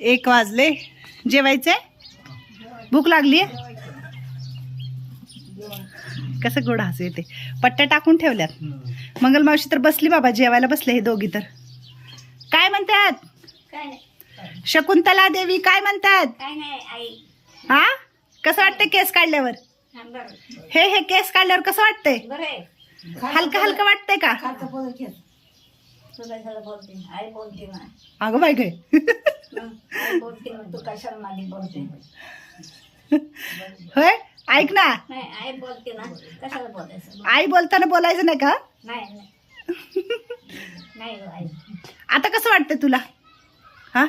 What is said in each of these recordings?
एक वाजले. जेवायचंय? भूक लागली कसं गोड हसू येते. पट्ट्या टाकून ठेवल्यात. मंगल मावशी तर बसली बाबा जेवायला बसले हे दोघी तर. काय म्हणतात? शकुंतला देवी काय म्हणतात? काय नाही आई. हा? कसं वाटतंय केस काढल्यावर? हा, हे केस काढल्यावर कसं वाटतंय? हलकं हलकं वाटतंय का? अगं बाय काय बोलते तू कशाला माझी बोलते होय? ऐक ना. नाही आई बोलते ना कशाला बोलायचं आई बोलताना बोलायचं नाही का? नाही नाही नाही गं आई आता कसं वाटतंय तुला? हा?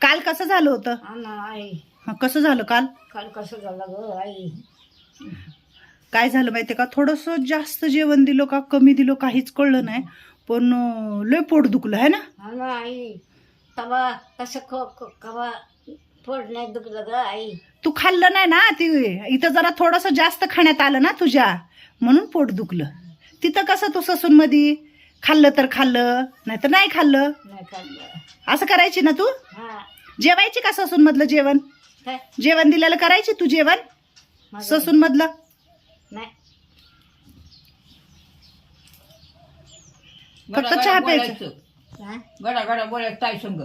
काल कसं झालं होतं? हा ना आई हा, कसं झालं काल? काल कसं झालं ग आई काय झालं माहितीये का? थोडंसं जास्त जेवण दिलं का कमी दिलं काहीच कळलं नाही. पण अं, लय पोट दुखलं आहे ना? हा ना आई. तवा कसं क क- कवा नाही दुखलं ग आई. तू खाल्लं नाही ना ती इथं जरा थोडंसं जास्त खाण्यात आलं ना तुझ्या म्हणून पोट दुखलं. तिथं कसं तू ससून मध्ये खाल्लं तर खाल्लं नाही तर नाही खाल्लं? नाही खाल्लं. असं करायची ना तू? हा. जेवायची का ससून मधलं जेवण? काय? जेवण दिलेलं करायची तू जेवण? माझं- ससून मधलं नाही. फक्त चहा प्यायचं. हा? गडा गडा बोलायचं ताई संग.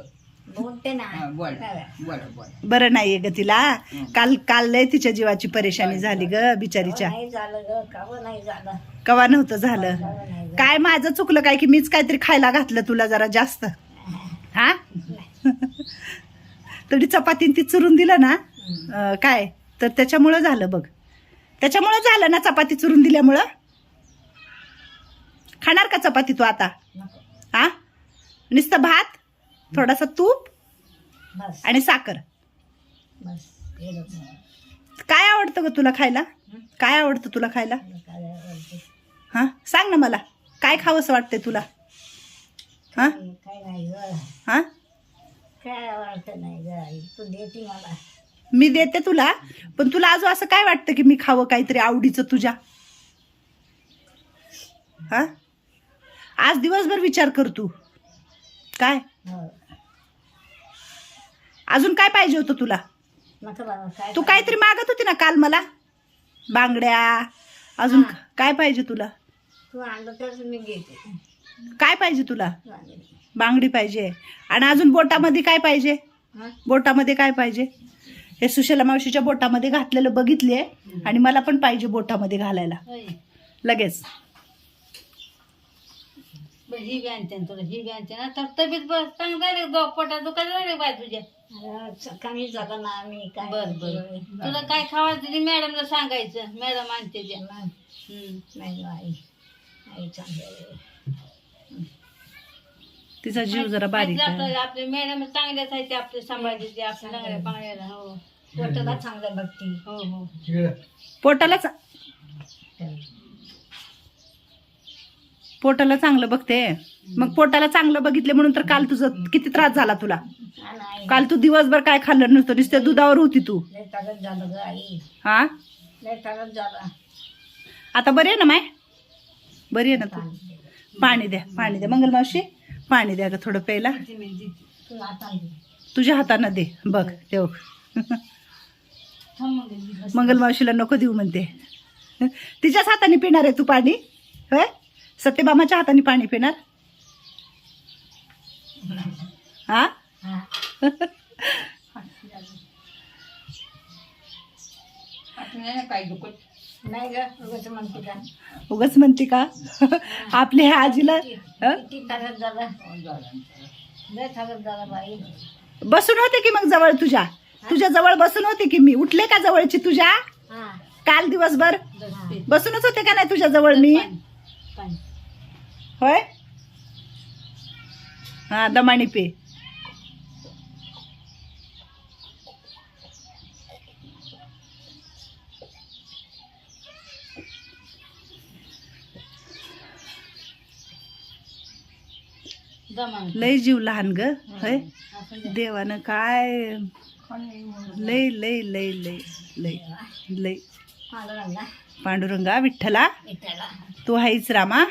बोलते ना. हा, बोल काय? बोल बोल. बरं नाहीये ग तिला. काल काल लय तिच्या जीवाची परेशानी झाली ग बिचारीच्या. नाही झालं ग कावं नाही झालं. कवा नव्हतं झालं. नाही. काय माझं चुकलं काय की मीच काहीतरी खायला घातलं तुला जरा जास्त? हा? थोडी चपाती ती चुरून दिलं ना अं, काय? तर त्याच्यामुळं झालं बघ. त्याच्यामुळं झालं ना चपाती चुरून दिल्यामुळं? खाणार का चपाती तू आता? नको. हा? नुसतं भात थोडासा तूप आणि साखर. बस. काय आवडतं ग तुला खायला? काय आवडतं तुला खायला? हा? सांग ना मला. काय खावंसं वाटतंय तुला? हा? हा? काय आवडतं नाही ग आई? तू देते मला. मी देते तुला पण तुला अजून असं काय वाटतं की मी खावं काहीतरी आवडीचं तुझ्या? हा? आज दिवसभर विचार कर तू. काय? अजून काय पाहिजे होतं तुला? तू काहीतरी मागत होती ना काल मला? बांगड्या अजून. काय पाहिजे तुला? काय पाहिजे तुला. बांगडी. पाहिजे. आणि अजून बोटामध्ये काय पाहिजे? बोटामध्ये काय पाहिजे? हे सुशला मावशीच्या बोटामध्ये घातलेलं बघितले आणि मला पण पाहिजे बोटामध्ये घालायला. लगेच. ही ना तुला ही आणते ना. तर तब्येत बस चांगला रे दो पोटात दुखायला लागले बाय तुझ्या. कमी झालं ना आम्ही काय बर बर. तुला काय खावायचं ते मॅडमला सांगायचं. मॅडम आणते ते. नाही. आई. आई चांगलं तिचा जीव जरा बारीक आहे. आपले आपले मॅडम चांगल्याच आहे ते आपले सांभाळते ते आपल्या चांगल्या पांगड्याला हो. पोटाला चांगलं बघते हो हो. पोटाला पोटाला चांगलं बघते. मग पोटाला चांगलं बघितले म्हणून तर काल तुझं किती त्रास झाला तुला? काल तू दिवसभर काय खाल्लं नसतं नुसत्या दुधावर होती तू. हा? आता बरी आहे ना माय? बरी आहे ना तू? पाणी द्या पाणी द्या. मंगल मावशी पाणी द्या ग थोडं प्यायला. तुझ्या हातानं दे. बघ तेव मंगल मावशीला नको देऊ म्हणते. तिच्याच हाताने पिणार आहे तू पाणी? होय? सत्यभामाच्या हाताने पाणी पिणार? हा? हा उगाच म्हणते का? उगच म्हणते का आपल्या ह्या आजीला बसून होते की मग जवळ तुझ्या? तुझ्या जवळ बसून होते की मी? उठले का जवळची तुझ्या? हा. काल दिवसभर. बसूनच होते का नाही तुझ्या जवळ मी? होय? हा दमाणी पे. लय जीव लहान ग होय? देवानं काय? लय लय लय लय लय लय. पांडुरंगा. विठ्ठला? तू आहेच रामा?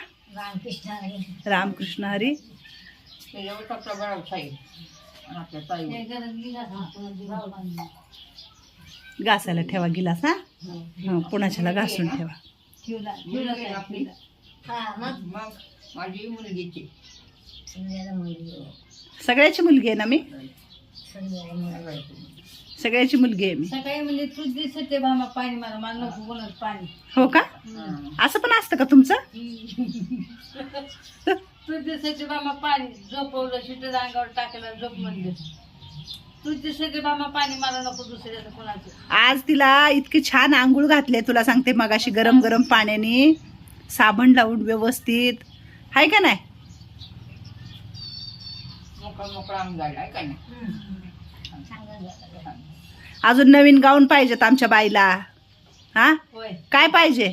रामकृष्ण हरी. घासायला ठेवा गिलास हा? हा, पुणाच्याला घासून ठेवा. हा संध्याला मुलगी सगळ्याची मुलगी आहे ना मी? सगळ्याची मुलगी आहे मी. सकाळी म्हणजे तू दिसत भामा पाणी मला मला पाणी. हो का? असं पण असतं का तुमचं? ते भामा पाणी झोपवलं शिटर अंगावर टाकलं झोप म्हणलं. तू दिसत ते भामा पाणी मला नको दुसऱ्याचं कोणाचं. आज तिला इतकी छान आंघोळ घातली तुला सांगते मगाशी गरम गरम पाण्याने. साबण लावून व्यवस्थित. हाय का नाही. अजून नवीन गाऊन पाहिजेत आमच्या बाईला. हा? होय. काय पाहिजे?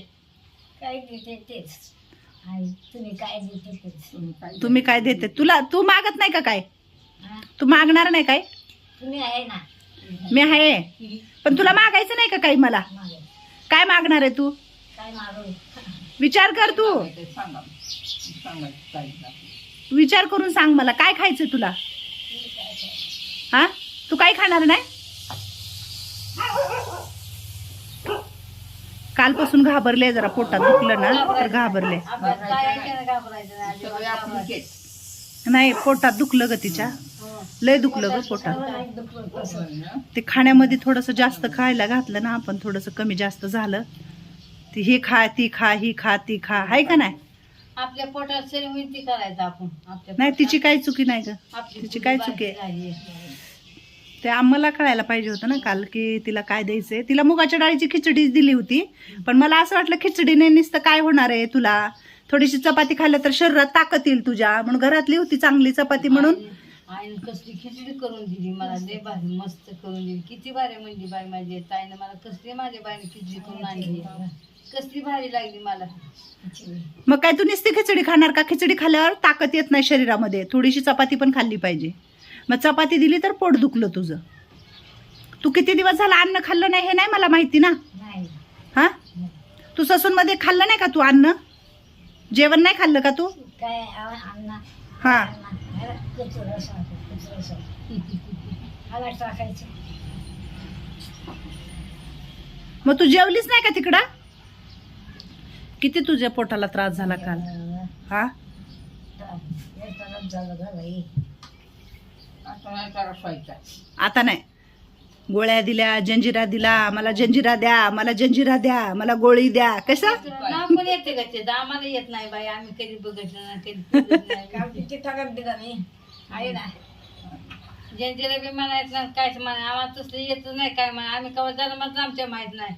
काय देते तेच. आई तुम्ही काय देते तेच. तुम्ही काय तुम्ही काय देते? तुला तू मागत नाही का काय? हा? तू मागणार नाही काय? तुम्ही आहे ना. मी आहे. पण तुला मागायचं नाही का काही मला? मागे. काय मागणार आहे तू? काय मागू विचार कर तू. सांगा ताईला विचार करून सांग मला काय खायचं तुला? हा? तू काय खाणार नाही? कालपासून घाबरले जरा पोटात दुखलं ना तर घाबरले आहे नाही, पोटात दुखलं ग तिच्या. लय दुखलं ग पोटात. ते खाण्यामध्ये थोडंसं जास्त खायला घातलं ना आपण थोडंसं कमी जास्त झालं ती हे खा ती खा ही खा ती खा हाय का नाही आपल्या पोटात करायचं आपण नाही. तिची काही चुकी नाही ग तिची काय चुकी आहे? ते आम्हाला कळायला पाहिजे होतं ना काल की तिला काय द्यायचंय. तिला मुगाच्या डाळीची खिचडी दिली होती पण मला असं वाटलं खिचडीने नुसतं काय होणार आहे तुला? थोडीशी चपाती खाल्लं तर शरीरात ताकद येईल तुझ्या. म्हणून घरातली होती चांगली चपाती म्हणून. कसली खिचडी करून दिली? मला लय भारी मस्त करून दिली. किती भारी म्हणजे बाई माझी. ताईनं मला कसली माझ्या बाईने खिचडी करून आणली? कसली भारी लागली मला. मग काय तू नुसती खिचडी खाणार का? खिचडी खाल्ल्यावर ताकद येत नाही शरीरामध्ये. थोडीशी चपाती पण खाल्ली पाहिजे. मग चपाती दिली तर पोट दुखलं तुझं. तू किती दिवस झाला अन्न खाल्लं नाही हे नाही मला माहिती ना? हा? तू ससूनमध्ये खाल्लं नाही का तू अन्न? जेवण नाही खाल्लं का तू? हा. मग तू जेवलीच नाही का तिकडं? किती तुझ्या पोटाला त्रास झाला काल? हा? आता नाही. त्याला सोयचा आता नाही गोळ्या दिल्या जंजिरा दिला मला जंजिरा द्या मला जंजिरा द्या मला गोळी द्या. कसं नाव पण येते का ते? आम्हाला येत नाही बाई आम्ही कधी बघितलं नाही कधी बघितलं नाही. आहे ना. जंजिरा बी म्हणायचं नाही कायच म्हणा आम्हाला तसलं येतच नाही काय म्हणा आम्ही कवा जरा मात्र आमच्या माहीत नाही.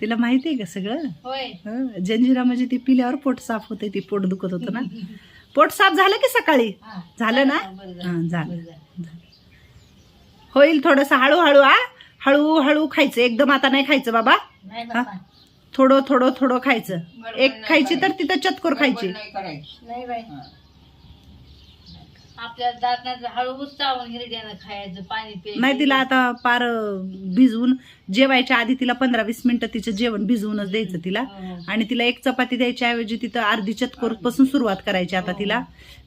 तिला माहिती आहे का सगळं? होय. हं, जंजिरा म्हणजे ती पिल्यावर पोट साफ होते ती पोट दुखत होतं ना. पोट साफ झालं की सकाळी. झालं ना? हा, झालं. होईल थोडस हळूहळू हा? हळूहळू खायचं. एकदम आता नाही खायचं बाबा. नाही हा? बाबा. थोडं थोडं थोडं खायचं. एक खायची तर. तिथं चतकोर खायची नाही करायची नाही बाई हा. आपल्याला हळूच चावून हिरड्यानं खायचं पाणी प्यायचं. नाही तिला आता पार भिजवून जेवायच्या आधी तिला पंधरा वीस मिनिटं तिचं जेवण भिजवूनच द्यायचं तिला. हो. आणि तिला एक चपाती द्यायच्या ऐवजी तिथं अर्धी चतकोरपासून सुरुवात करायची आता तिला.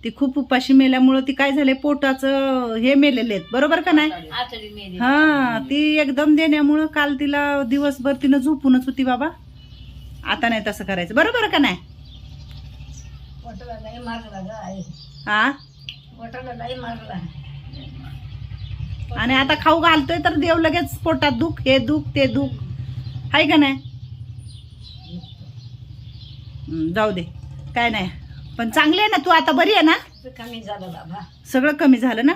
ती खूप उपाशी मेल्यामुळं ती काय झालंय पोटाचं हे मेलेले आहेत. बरोबर का नाही? आतडी मेली हा ती एकदम देण्यामुळं काल तिला दिवसभर तिनं झोपूनच होती बाबा. आता नाही तसं करायचं. बरोबर का नाही? पोटाला लई मारला ग आई हा पोटाला लई मारला. आणि आता खाऊ घालतोय तर देव लगेच पोटात दुख हे दुख ते दुख. आहे का नाही? जाऊ दे. काय नाही. पण चांगली आहे ना तू? आता बरी आहे ना? कमी झालं बाबा. सगळं कमी झालं ना?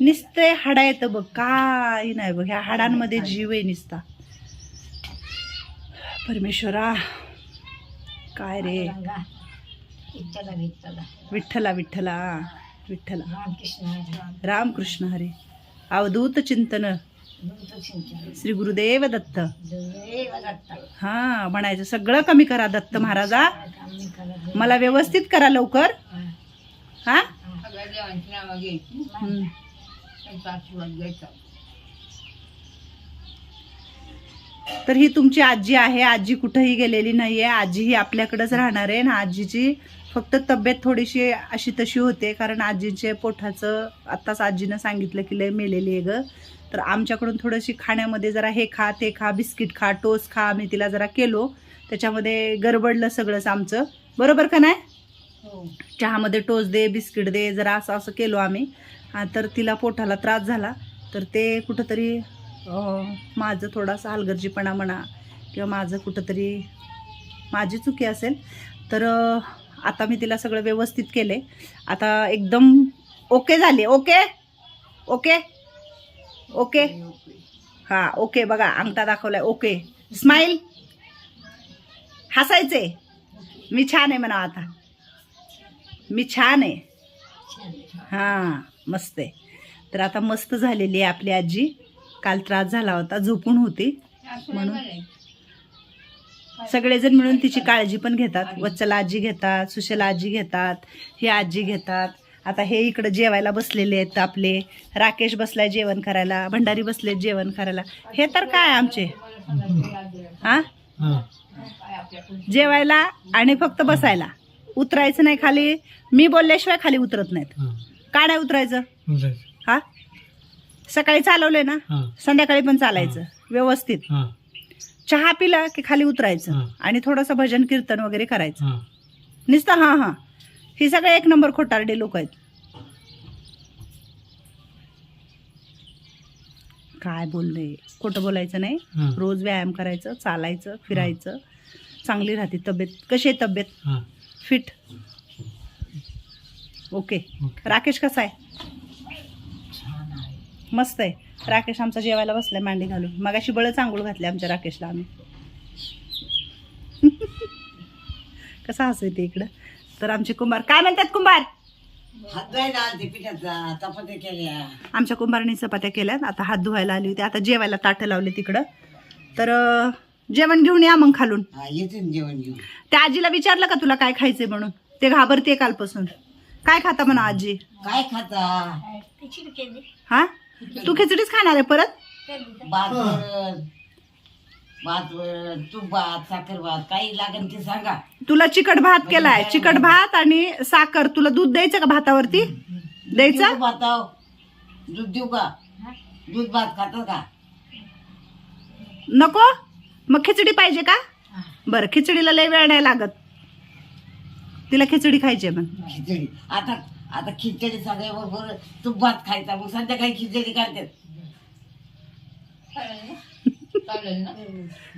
निसते हाडा येतं बघ. काही नाही बघ. ह्या हाडांमध्ये जीव आहे निसता. परमेश्वरा काय रे? विठ्ठला विठ्ठला विठ्ठला विठ्ठला विठ्ठला रामकृष्ण रामकृष्ण हरे अवधूत चिंतन श्री गुरुदेव दत्त देव दत्ता हा म्हणायचं सगळं कमी करा दत्त महाराजा कमी करत मला व्यवस्थित करा लवकर हा सगळ्या देवांची नावं घ्यायची. त्यांचा आशीर्वाद घ्यायचा तर ही तुमची आजी आहे. आजी कुठंही गेलेली नाहीये. आजी ही आपल्याकडेच राहणार आहे आणि आजीची? फक्त तब्येत थोडीशी अशी तशी होते कारण आजीचे पोटाचं आत्ताच आजीनं सांगितलं की लय मेलेली आहे ग. तर आमच्याकडून थोडीशी खाण्यामध्ये जरा हे खा ते खा बिस्किट खा टोस्ट खा आम्ही तिला जरा केलो. त्याच्यामध्ये गडबडलं सगळंच आमचं. बरोबर का नाही? हो. चहामध्ये टोस्ट दे बिस्किट दे जरा असं असं केलो आम्ही. हा, तर तिला पोटाला त्रास झाला. तर ते कुठंतरी माझं थोडासा हलगर्जीपणा म्हणा किंवा माझं कुठंतरी माझी चुकी असेल तर आता मी तिला सगळं व्यवस्थित केले. आता एकदम ओके झाले. ओके? ओके? ओके? हां ओके बघा अंगठा दाखवलाय. ओके. स्माईल? हसायचे? मी छान आहे म्हणा आता. मी छान आहे. हां मस्त आहे. तर आता मस्त झालेली आहे आपली आजी. काल त्रास झाला होता झोपून होती. म्हणून सगळेजण मिळून तिची काळजी पण घेतात. वत्सला आजी घेतात सुशला आजी घेतात ही आजी घेतात. आता हे इकडं जेवायला बसलेले आहेत आपले. राकेश बसलाय जेवण करायला भंडारी बसले जेवण करायला. हे तर काय आमचे? हा जेवायला आणि फक्त बसायला. उतरायचं नाही खाली. मी बोलल्याशिवाय खाली उतरत नाहीत. का नाही उतरायचं. हा? सकाळी चालवले ना? संध्याकाळी पण चालायचं. व्यवस्थित. चहा पिला की खाली उतरायचं हा. आणि थोडंसं भजन कीर्तन वगैरे करायचं. नुसतं हां हां. ही सगळे एक नंबर खोटारडे लोक आहेत. काय बोलले? खोटं बोलायचं नाही. रोज व्यायाम करायचं चालायचं फिरायचं. चांगली राहते तब्येत. कशी आहे तब्येत? फिट? ओके. राकेश कसा आहे. मस्त आहे. राकेश आमचा जेवायला बसलाय मांडी घालून. मगाशी बळ चांगूळ घातले आमच्या राकेशला आम्ही. कसा हसू ते इकडं. तर आमचे कुंभार काय म्हणतात कुंभार? हात धुवायला आलते पिठाचा चपात्या केल्या. आमच्या कुंभारांनी चपात्या केल्यात आता हात धुवायला आली होती आता जेवायला ताटं लावले तिकडं. तर अं, जेवण घेऊन या मग खालून. हा येते ना जेवण घेऊन. त्या आजीला विचारलं का तुला काय खायचंय म्हणून? ते घाबरते कालपासून. काय खाता म्हणा आजी? काय खाता? हा? तू खिचडीच खाणार आहे परत? भात वरण भात वरण तूप भात साखर भात काही लागेल ते सांगा. तुला चिकट भात केलाय. चिकट भात आणि साखर. तुला दूध द्यायचं का भातावरती? द्यायचं? भाताव दूध देऊ का? दूध भात खातात का? नको? मग खिचडी पाहिजे का? बरं खिचडीला लय वेळ नाही लागत. तिला खिचडी खायची आहे मग. खिचडी. आता आता खिचडी सगळ्याबरोबर तूप भात खायचा मग संध्याकाळी खिचडी चालेल ना?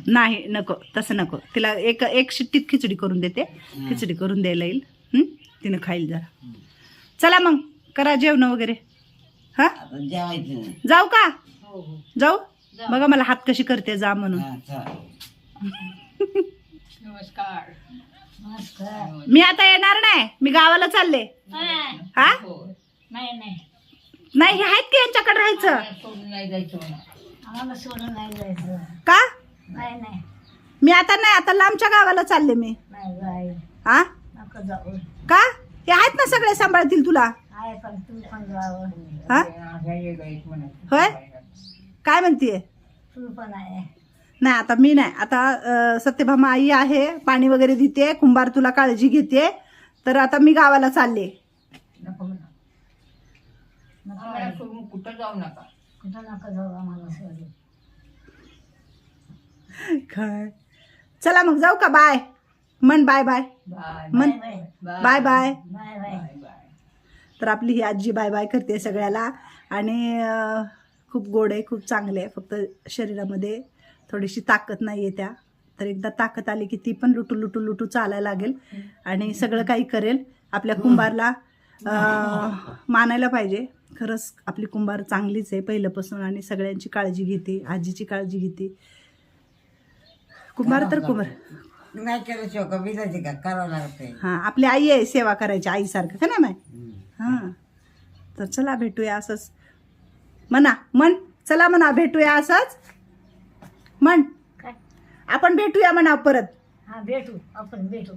नाही नको तसं नको. तिला एक एक शिट्टीत खिचडी करून देते. खिचडी करून द्यायला येईल. हं? तिनं खाईल जरा. चला मग करा जेवण वगैरे. हा? आता जेवायचं जाऊ का? हो हो. जाऊ? बघा मला हात कशी करते जा म्हणून. हा, नमस्कार. मी आता येणार नाही. मी गावाला चालले. हा? नाही नाही हे आहेत की यांच्याकडे राहायचं? सोडून नाही का? नाही मी आता नाही आता लांबच्या गावाला चालले मी. हा? का? हे आहेत ना सगळे सांभाळतील तुला? होय? काय म्हणतीये? तू पण आहे नाही आता मी नाही. आता सत्यभामा आई आहे पाणी वगैरे देते कुंभार तुला काळजी घेते. तर आता मी गावाला चालले. नको म्हणा. नको आम्हाला सोडून कुठं जाऊ नका. कुठं नका जाऊ आम्हाला सोडून. काय? चला मग जाऊ का? बाय. मन बाय बाय. बाय. मन bye bye. Bye. Bye bye. Bye तर आपली ही आजी बाय बाय करते सगळ्याला. आणि खूप गोड आहे खूप चांगले आहे. फक्त शरीरामध्ये थोडीशी ताकद नाही आहे त्या. तर एकदा ताकद आली की ती पण लुटू लुटू लुटू चालायला लागेल. आणि सगळं काही करेल. आपल्या कुंभारला मानायला पाहिजे. खरंच आपली कुंभार चांगलीच आहे पहिल्यापासून आणि सगळ्यांची काळजी घेते आजीची काळजी घेते. कुंभार तर कुंभार. नाही केल्याशिवाय का विजायचे का? करावं लागतंय. हां आपली आई आहे सेवा करायची आईसारखं. का नाही माय? हां. तर चला भेटूया असंच. म्हणा म्हण चला म्हणा भेटूया असंच. म्हण. आपण भेटूया म्हणा परत. हा भेटू. आपण भेटू.